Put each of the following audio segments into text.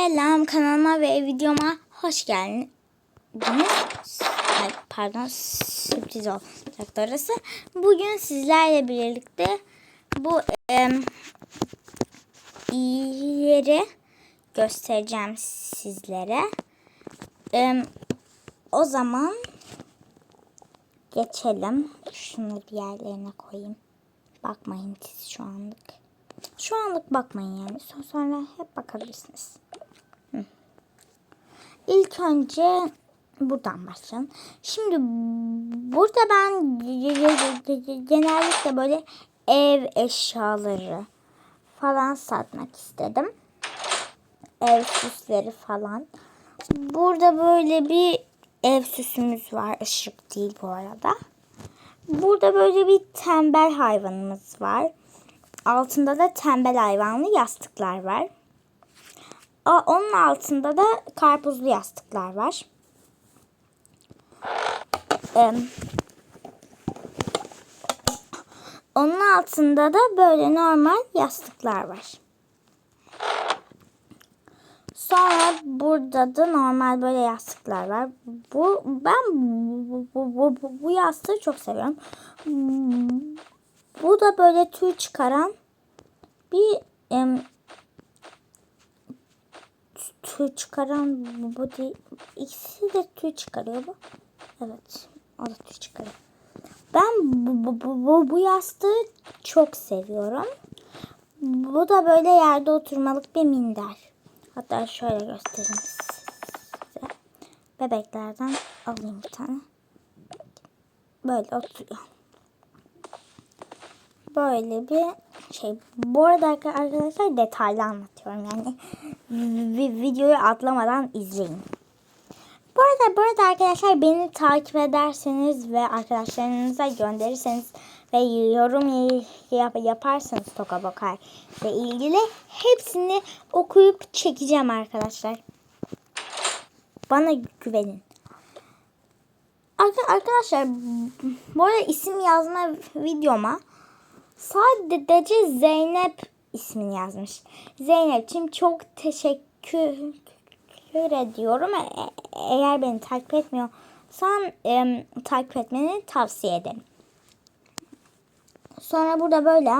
Selam kanalıma ve videoma hoş geldiniz. Ay, pardon sürpriz olacaktı orası. Bugün sizlerle birlikte bu em, yeri göstereceğim sizlere. Em, o zaman geçelim. Şunu bir yerlerine koyayım. Bakmayın siz şu anlık. Şu anlık bakmayın yani. Son- Sonra hep bakabilirsiniz. İlk önce buradan başlayalım. Şimdi burada ben genellikle böyle ev eşyaları falan satmak istedim. Ev süsleri falan. Burada böyle bir ev süsümüz var. Işık değil bu arada. Burada böyle bir tembel hayvanımız var. Altında da tembel hayvanlı yastıklar var. Onun altında da karpuzlu yastıklar var. Onun altında da böyle normal yastıklar var. Sonra burada da normal böyle yastıklar var. Bu ben bu, bu, bu, bu, yastığı çok seviyorum. Bu da böyle tüy çıkaran bir tüy çıkaran bu, değil. İkisi de tüy çıkarıyor bu. Evet. O da tüy çıkarıyor. Ben bu, bu, bu, bu, bu yastığı çok seviyorum. Bu da böyle yerde oturmalık bir minder. Hatta şöyle göstereyim size. Bebeklerden alayım bir tane. Böyle oturuyor. Böyle bir şey. Bu arada arkadaşlar detaylı anlatıyorum yani. Vi- Videoyu atlamadan izleyin. Bu arada, bu arada arkadaşlar beni takip ederseniz ve arkadaşlarınıza gönderirseniz ve yorum yap, yaparsanız Toka Bakar ile ilgili hepsini okuyup çekeceğim arkadaşlar. Bana güvenin. Arka- Arkadaşlar bu arada isim yazma videoma sadece Zeynep ismini yazmış. Zeynep'ciğim çok teşekkür ediyorum. E- Eğer beni takip etmiyorsan em, takip etmeni tavsiye ederim. Sonra burada böyle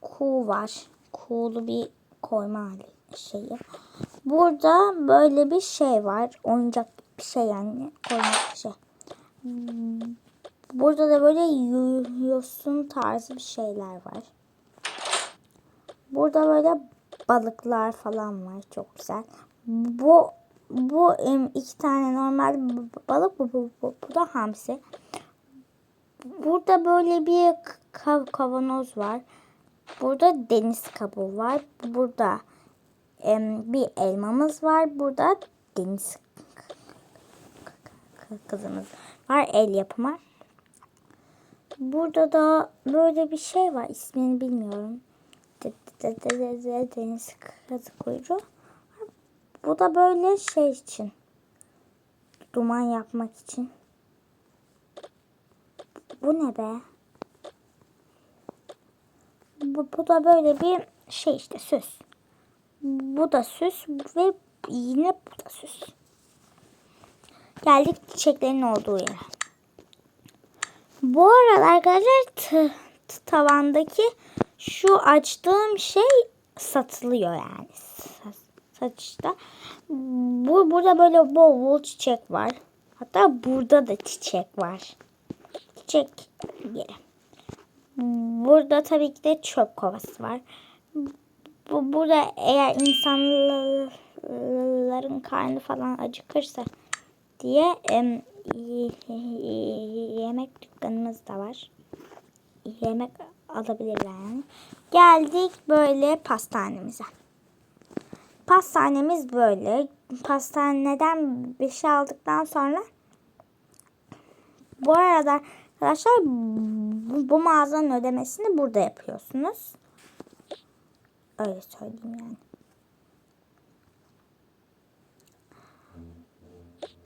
kuğu var. Kuğulu bir koyma şeyi. Burada böyle bir şey var. Oyuncak bir şey yani. Koymak bir şey. Burada da böyle yosun tarzı bir şeyler var. Burada böyle balıklar falan var. Çok güzel. Bu bu iki tane normal balık bu, bu, bu, bu da hamsi. Burada böyle bir ka- kavanoz var. Burada deniz kabuğu var. Burada em, bir elmamız var. Burada deniz kızımız var. El yapımı. Burada da böyle bir şey var. İsmini bilmiyorum. De- de- de- de- de- Deniz kızı kuyruğu. Bu da böyle şey için. Duman yapmak için. Bu ne be? Bu, bu da böyle bir şey işte süs. Bu da süs ve yine bu da süs. Geldik çiçeklerin olduğu yere. Bu arada arkadaşlar t- t- tavandaki şu açtığım şey satılıyor yani Sa- satışta. Bu burada böyle bol bol çiçek var. Hatta burada da çiçek var. Çiçek yeri. Burada tabii ki de çöp kovası var. Bu burada eğer insanların karnı falan acıkırsa diye yemek dükkanımız da var. Yemek alabilirler yani. Geldik böyle pastanemize. Pastanemiz böyle. Pastaneden bir şey aldıktan sonra bu arada arkadaşlar bu, bu mağazanın ödemesini burada yapıyorsunuz. Öyle söyleyeyim yani.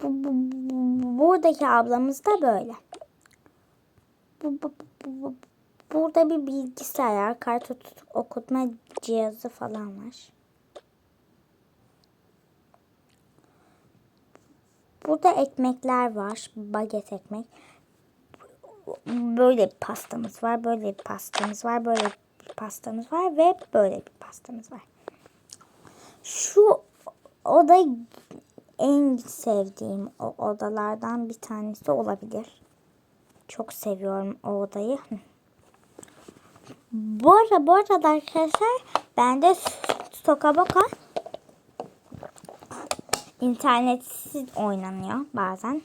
bu, bu, bu, buradaki ablamız da böyle. Bu, bu, bu, bu, burada bir bilgisayar, kart okutma cihazı falan var. Burada ekmekler var. Baget ekmek. Böyle bir pastamız var. Böyle bir pastamız var. Böyle bir pastamız var. Ve böyle bir pastamız var. Şu oda en sevdiğim o odalardan bir tanesi olabilir. Çok seviyorum o odayı. Bu arada, bu arada arkadaşlar bende Stokaboka internetsiz oynanıyor bazen.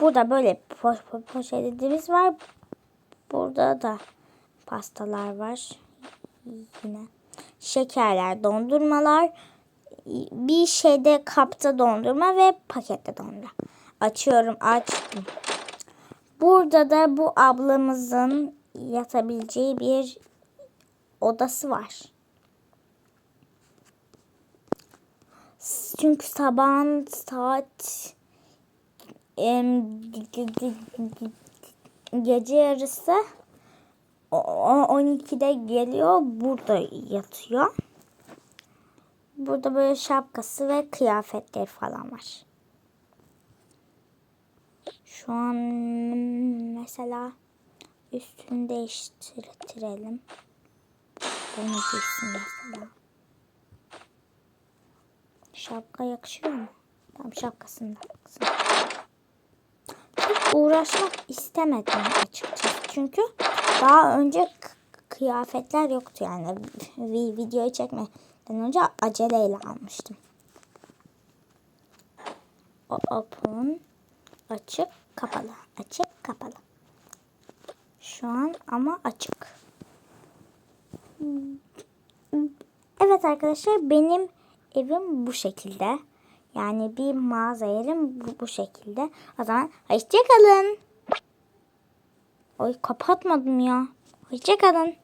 Burada böyle po po poşetimiz var. Burada da pastalar var. Yine şekerler, dondurmalar, bir şeyde kapta dondurma ve pakette dondurma. Açıyorum, açtım. Burada da bu ablamızın yatabileceği bir odası var. Çünkü sabahın saat gece yarısı o- o- 12'de geliyor burada yatıyor. Burada böyle şapkası ve kıyafetleri falan var. Şu an mesela üstünü değiştirelim. Bunu giysin mesela. Şapka yakışıyor mu? Tamam şapkasını taksın. Çok uğraşmak istemedim açıkçası. Çünkü daha önce kıyafetler yoktu yani. Vi- Videoyu çekmeden önce aceleyle almıştım. O open açık kapalı açık kapalı. Şu an ama açık. Evet arkadaşlar benim evim bu şekilde. Yani bir mağaza yerim bu, bu şekilde. O zaman hoşçakalın. Oy kapatmadım ya. Hoşçakalın.